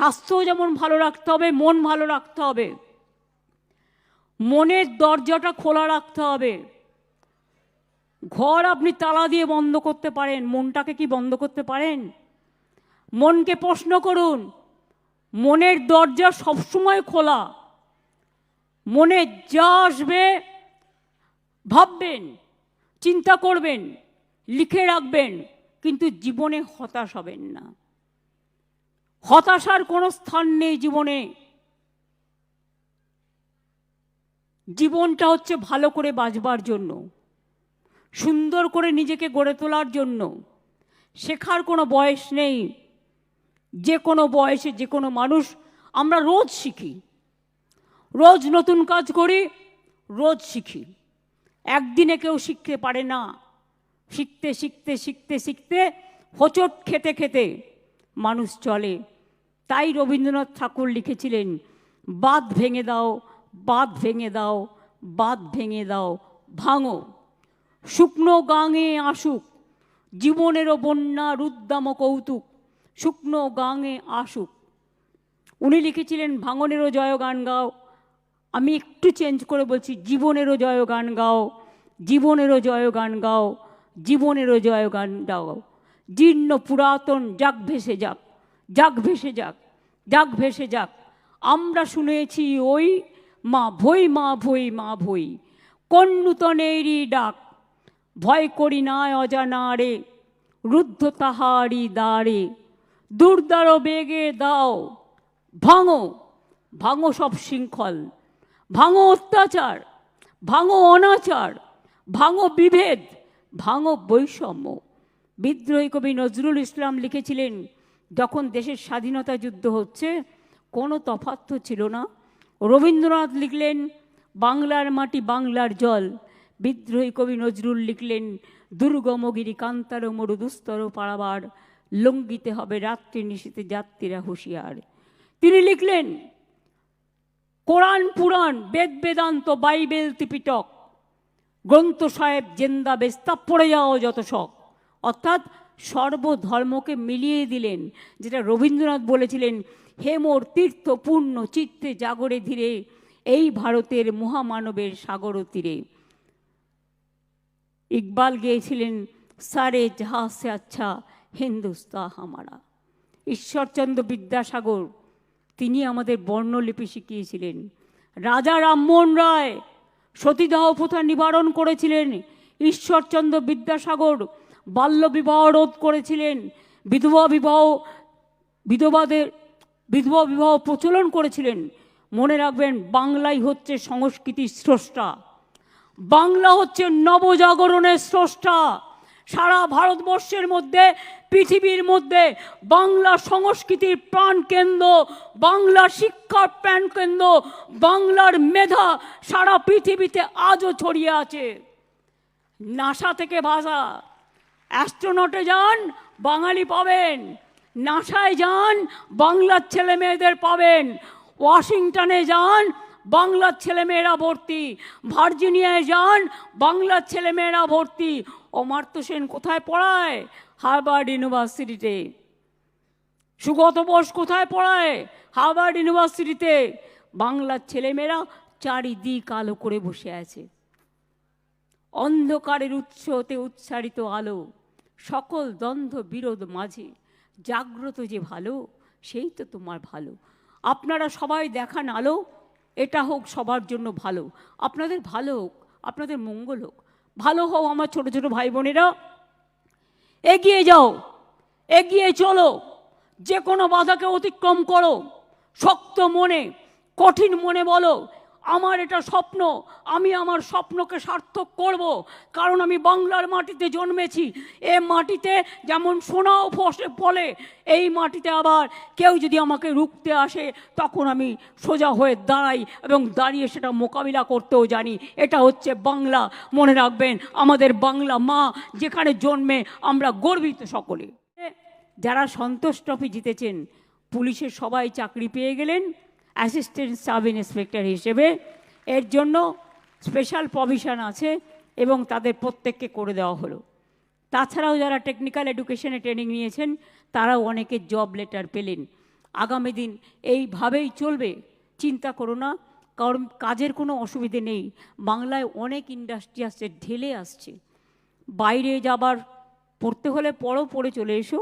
স্বাস্থ্য যেমন ভালো রাখতে হবে, মন ভালো রাখতে হবে। মনের দরজাটা খোলা রাখতে হবে। ঘর আপনি তালা দিয়ে বন্ধ করতে পারেন, মনটাকে কি বন্ধ করতে পারেন? মনকে প্রশ্ন করুন, মনের দরজা সবসময় খোলা। মনে যা আসবে ভাববেন, চিন্তা করবেন, লিখে রাখবেন, কিন্তু জীবনে হতাশ হবেন না। হতাশার কোনো স্থান নেই জীবনে। জীবনটা হচ্ছে ভালো করে বাঁচবার জন্য, সুন্দর করে নিজেকে গড়ে তোলার জন্য। শেখার কোনো বয়স নেই, যে কোনো বয়সে যে কোনো মানুষ আমরা রোজ শিখি। রোজ নতুন কাজ করি, রোজ শিখি। একদিনে কেউ শিখতে পারে না। শিখতে শিখতে শিখতে শিখতে হোঁচট খেতে খেতে মানুষ চলে। তাই রবীন্দ্রনাথ ঠাকুর লিখেছিলেন বাদ ভেঙে দাও বাদ ভেঙে দাও বাদ ভেঙে দাও, ভাঙো। শুকনো গাঙে আসুক, জীবনেরও বন্যা রুদ্দাম কৌতুক, শুকনো গাঙে আসুক। উনি লিখেছিলেন, ভাঙনেরও জয় গান গাও। আমি একটু চেঞ্জ করে বলছি, জীবনেরও জয় গান গাও, জীবনেরও জয় গান গাও, জীবনেরও জয় গান গাও। জীর্ণ পুরাতন যাক ভেসে যাক। যাক ভেসে যাক যাক ভেসে যাক। আমরা শুনেছি ওই মা ভই মা ভই মা ভই কোন নূতনেরই ডাক, ভয় করি না অজানা রে, রুদ্ধ তাহারি দ্বারে, দুর্দার বেগে দাও, ভাঙো ভাঙো সব শৃঙ্খল, ভাঙো অত্যাচার, ভাঙো অনাচার, ভাঙো বিভেদ, ভাঙো বৈষম্য। বিদ্রোহী কবি নজরুল ইসলাম লিখেছিলেন যখন দেশের স্বাধীনতা যুদ্ধ হচ্ছে, কোনো তফাৎ তো ছিল না। রবীন্দ্রনাথ লিখলেন, বাংলার মাটি বাংলার জল। বিদ্রোহী কবি নজরুল লিখলেন, দুর্গমগিরি কান্তার মরুদুস্তর পাড়াবার লঙ্গিতে হবে রাত্রি নিশীতে যাত্রীরা হুঁশিয়ার। তিনি লিখলেন, Quran Puran, Veda Vedanta, Bible Tripitaka. Granth Sahib Zend বেস্তা, পড়ে যাও যত শখ। অর্থাৎ সর্বধর্মকে মিলিয়ে দিলেন, যেটা রবীন্দ্রনাথ বলেছিলেন, হে মোর তীর্থ পূর্ণ চিত্তে জাগরে ধীরে, এই ভারতের মহামানবের সাগর তীরে। ইকবাল গিয়েছিলেন, সারে জাহা সে আচ্ছা হিন্দুস্তা হামারা। ঈশ্বরচন্দ্র বিদ্যাসাগর, তিনি আমাদের বর্ণলিপি শিখিয়েছিলেন, রাজা রামমোহন রায় সতীদাহ প্রথা নিবারণ করেছিলেন। ঈশ্বরচন্দ্র বিদ্যাসাগর বাল্যবিবাহ রোধ করেছিলেন। বিধবা বিবাহ, বিধবাদের, বিধবা বিবাহ প্রচলন করেছিলেন। মনে রাখবেন, বাংলাই হচ্ছে সংস্কৃতির স্রষ্টা। বাংলা হচ্ছে নবজাগরণের স্রষ্টা। সারা ভারতবর্ষের মধ্যে, পৃথিবীর মধ্যে বাংলা সংস্কৃতির প্রাণকেন্দ্র বাংলা শিক্ষার প্রাণকেন্দ্র বাংলার মেধা সারা পৃথিবীতে আজও ছড়িয়ে আছে। নাসা থেকে ভাষা অ্যাস্ট্রোনটে যান, বাঙালি পাবেন। নাসায় যান, বাংলার ছেলে মেয়েদের পাবেন। ওয়াশিংটনে যান, বাংলার ছেলেমেয়েরা ভর্তি। ভার্জিনিয়ায় যান, বাংলার ছেলেমেয়েরা ভর্তি। অমার্ত্য সেন কোথায় পড়ায়? হার্ভার্ড ইউনিভার্সিটিতে। সুগত বোস কোথায় পড়ায়? হার্ভার্ড ইউনিভার্সিটিতে। বাংলার ছেলেমেয়েরা চারিদিক আলো করে বসে আছে। অন্ধকারের উৎসতে উচ্চারিত আলো। সকল দ্বন্দ্ব বিরোধ মাঝে, জাগ্রত যে ভালো, সেই তো তোমার ভালো। আপনারা সবাই দেখান আলো, এটা হোক সবার জন্য ভালো। আপনাদের ভালো হোক, আপনাদের মঙ্গল হোক। ভালো হোক আমার ছোট ছোট ভাই বোনেরা এগিয়ে যাও, এগিয়ে চলো। যে কোনো বাধাকে অতিক্রম করো। শক্ত মনে, কঠিন মনে বলো। আমার এটা স্বপ্ন। আমি আমার স্বপ্নকে সার্থক করব। কারণ আমি বাংলার মাটিতে জন্মেছি। এ মাটিতে যেমন সোনাও ফসে ফলে, এই মাটিতে আবার কেউ যদি আমাকে রুখতে আসে, তখন আমি সোজা হয়ে দাঁড়াই এবং দাঁড়িয়ে সেটা মোকাবিলা করতেও জানি। এটা হচ্ছে বাংলা। মনে রাখবেন, আমাদের বাংলা মা যেখানে জন্মে আমরা গর্বিত সকলে। যারা সন্তোষ ট্রফি জিতেছেন, পুলিশের সবাই চাকরি পেয়ে গেলেন অ্যাসিস্ট্যান্ট সাব ইন্সপেক্টর হিসেবে এর জন্য স্পেশাল প্রভিশন আছে এবং তাদের প্রত্যেককে করে দেওয়া হলো। তাছাড়াও যারা টেকনিক্যাল এডুকেশনে ট্রেনিং নিয়েছেন, তারাও অনেকে জব লেটার পেলেন। আগামী দিন এইভাবেই চলবে, চিন্তা করো না, কারণ কাজের কোনো অসুবিধে নেই। বাংলায় অনেক ইন্ডাস্ট্রি আসছে ঢেলে আসছে। বাইরে যাবার, পড়তে হলে পড়ো, পড়ে চলে এসো।